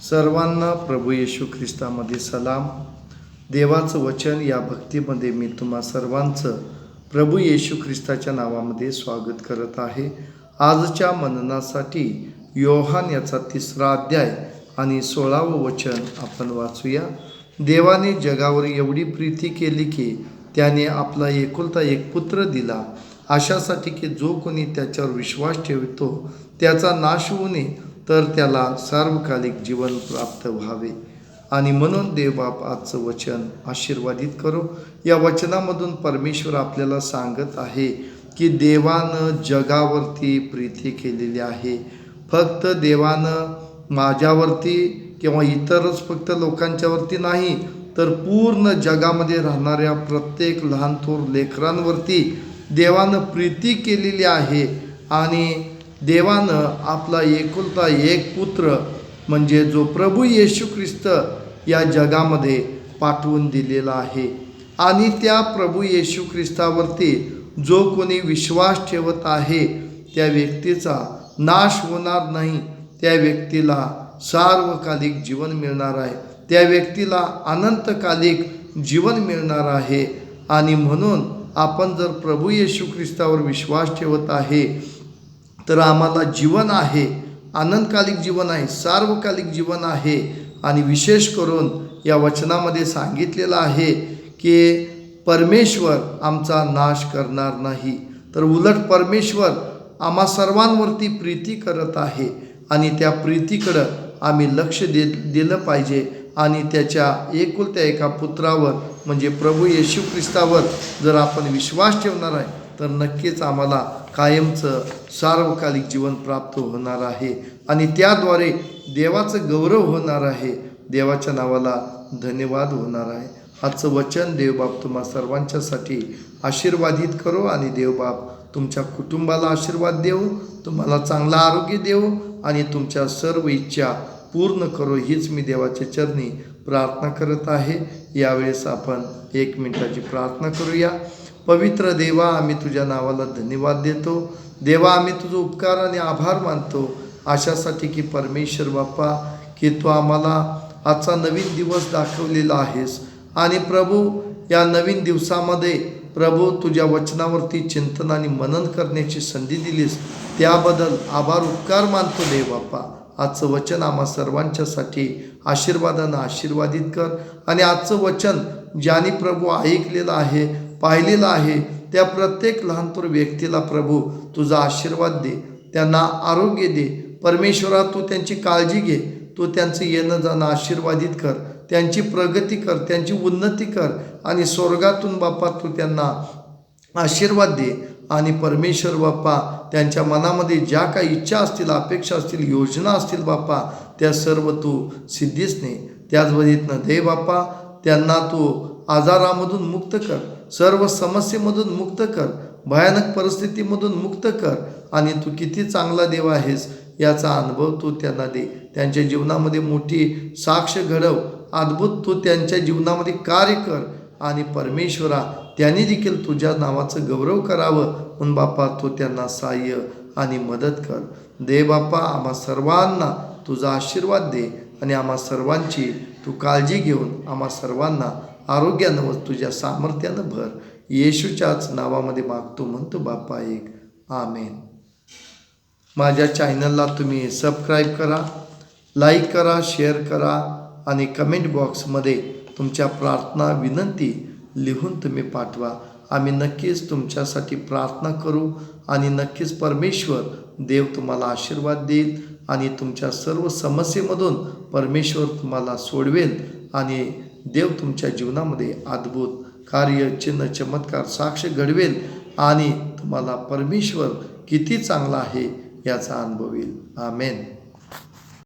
सर्वांना प्रभू येशू ख्रिस्तामध्ये सलाम. देवाचं वचन या भक्तीमध्ये मी तुम्हा सर्वांचं प्रभू येशू ख्रिस्ताच्या नावामध्ये स्वागत करत आहे. आजच्या मननासाठी योहान याचा तिसरा अध्याय आणि सोळावं वचन आपण वाचूया. देवाने जगावर एवढी प्रीती केली की त्याने आपला एकुलता एक पुत्र दिला. अशासाठी की जो कोणी त्याच्यावर विश्वास ठेवतो त्याचा नाश होऊ नये तर त्याला सार्वकालिक जीवन प्राप्त व्हावे. आणि म्हणून देवबाप आजचं वचन आशीर्वादित करो. या वचनामधून परमेश्वर आपल्याला सांगत आहे की देवानं जगावरती प्रीती केलेली आहे. फक्त देवानं माझ्यावरती किंवा इतरच फक्त लोकांच्यावरती नाही तर पूर्ण जगामध्ये राहणाऱ्या प्रत्येक लहान थोर लेकरांवरती देवानं प्रीती केलेली आहे. आणि देवानं आपला एकुलता एक पुत्र म्हणजे जो प्रभू येशू ख्रिस्त या जगामध्ये पाठवून दिलेला आहे. आणि त्या प्रभू येशू ख्रिस्तावरती जो कोणी विश्वास ठेवत आहे त्या व्यक्तीचा नाश होणार नाही. त्या व्यक्तीला सार्वकालिक जीवन मिळणार आहे. त्या व्यक्तीला अनंतकालिक जीवन मिळणार आहे. आणि म्हणून आपण जर प्रभू येशू ख्रिस्तावर विश्वास ठेवत आहे तर आम्हाला जीवन आहे आनंदकालिक जीवन आहे सार्वकालिक जीवन आहे. आणि विशेष करून या वचनामध्ये सांगितलेलं आहे की परमेश्वर आमचा नाश करणार नाही. तर उलट परमेश्वर आम्हा सर्वांवरती प्रीती करत आहे आणि त्या प्रीतीकडं आम्ही लक्ष दे दिलं पाहिजे. आणि त्याच्या एकुलत्या एका पुत्रावर म्हणजे प्रभू येशू ख्रिस्तावर जर आपण विश्वास ठेवणार आहे तर नक्कीच आम्हाला कायमचं सार्वकालिक जीवन प्राप्त होणार आहे. आणि त्याद्वारे देवाचं गौरव होणार आहे. देवाच्या नावाला धन्यवाद होणार आहे. आजचं वचन देवबाप तुम्हा सर्वांच्यासाठी आशीर्वादित करो आणि देवबाप तुमच्या कुटुंबाला आशीर्वाद देऊ तुम्हाला चांगला आरोग्य देऊ आणि तुमच्या सर्व इच्छा पूर्ण करो. हीच मी देवाच्या चरणी प्रार्थना करत आहे. यावेळेस आपण एक मिनिटाची प्रार्थना करूया. पवित्र देवा आम्ही तुझ्या नावाला धन्यवाद देतो. देवा आम्ही तुझं उपकार आणि आभार मानतो. अशासाठी की परमेश्वर बाप्पा की तू आम्हाला आजचा नवीन दिवस दाखवलेला आहेस. आणि प्रभू या नवीन दिवसामध्ये प्रभू तुझ्या वचनावरती चिंतन आणि मनन करण्याची संधी दिलीस. त्याबद्दल आभार उपकार मानतो देव बाप्पा. आजचं वचन आम्हा सर्वांच्यासाठी आशीर्वादानं आशीर्वादित कर. आणि आजचं वचन ज्याने प्रभू ऐकलेलं आहे पाहिलेलं आहे. त्या प्रत्येक लहानपूर व्यक्तीला प्रभू तुझा आशीर्वाद दे. त्यांना आरोग्य दे. परमेश्वरा तू त्यांची काळजी घे. तू त्यांचं येणं जाणं आशीर्वादित कर. त्यांची प्रगती कर. त्यांची उन्नती कर. आणि स्वर्गातून बाप्पा तू त्यांना आशीर्वाद दे. आणि परमेश्वर बाप्पा त्यांच्या मनामध्ये ज्या काही इच्छा असतील अपेक्षा असतील योजना असतील बाप्पा त्या सर्व तू सिद्धीच नाही त्याच बघितनं दे बाप्पा. त्यांना तू आजारामधून मुक्त कर. सर्व समस्येमधून मुक्त कर भयानक परिस्थितीमधून मुक्त कर आणि तू किती चांगला देव आहेस याचा अनुभव तू त्यांना दे. त्यांच्या जीवनामध्ये मोठी साक्ष घडव. अद्भुत तू त्यांच्या जीवनामध्ये कार्य कर आणि परमेश्वरा त्यांनी देखील तुझ्या नावाचं गौरव करावं म्हणून बाप्पा तू त्यांना सहाय्य आणि मदत कर. दे बाप्पा आम्हा सर्वांना तुझा आशीर्वाद दे आणि आम्हा सर्वांची तू काळजी घेऊन आम्हा सर्वांना आरोग्यानं व तुझ्या सामर्थ्यानं भर. येशूच्याच नावामध्ये मागतो म्हणतो बाप्पा एक. आमेन. माझ्या चॅनलला तुम्ही सबस्क्राईब करा लाईक करा शेअर करा आणि कमेंट बॉक्समध्ये तुमच्या प्रार्थना विनंती लिहून तुम्ही पाठवा. आम्ही नक्कीच तुमच्यासाठी प्रार्थना करू आणि नक्कीच परमेश्वर देव तुम्हाला आशीर्वाद देईल आणि तुमच्या सर्व समस्येमधून परमेश्वर तुम्हाला सोडवेल आणि देव तुमच्या जीवनामध्ये अद्भुत कार्य चिन्ह चमत्कार साक्ष घडवेल आणि तुम्हाला परमेश्वर किती चांगला आहे याचा अनुभव येईल. आमेन.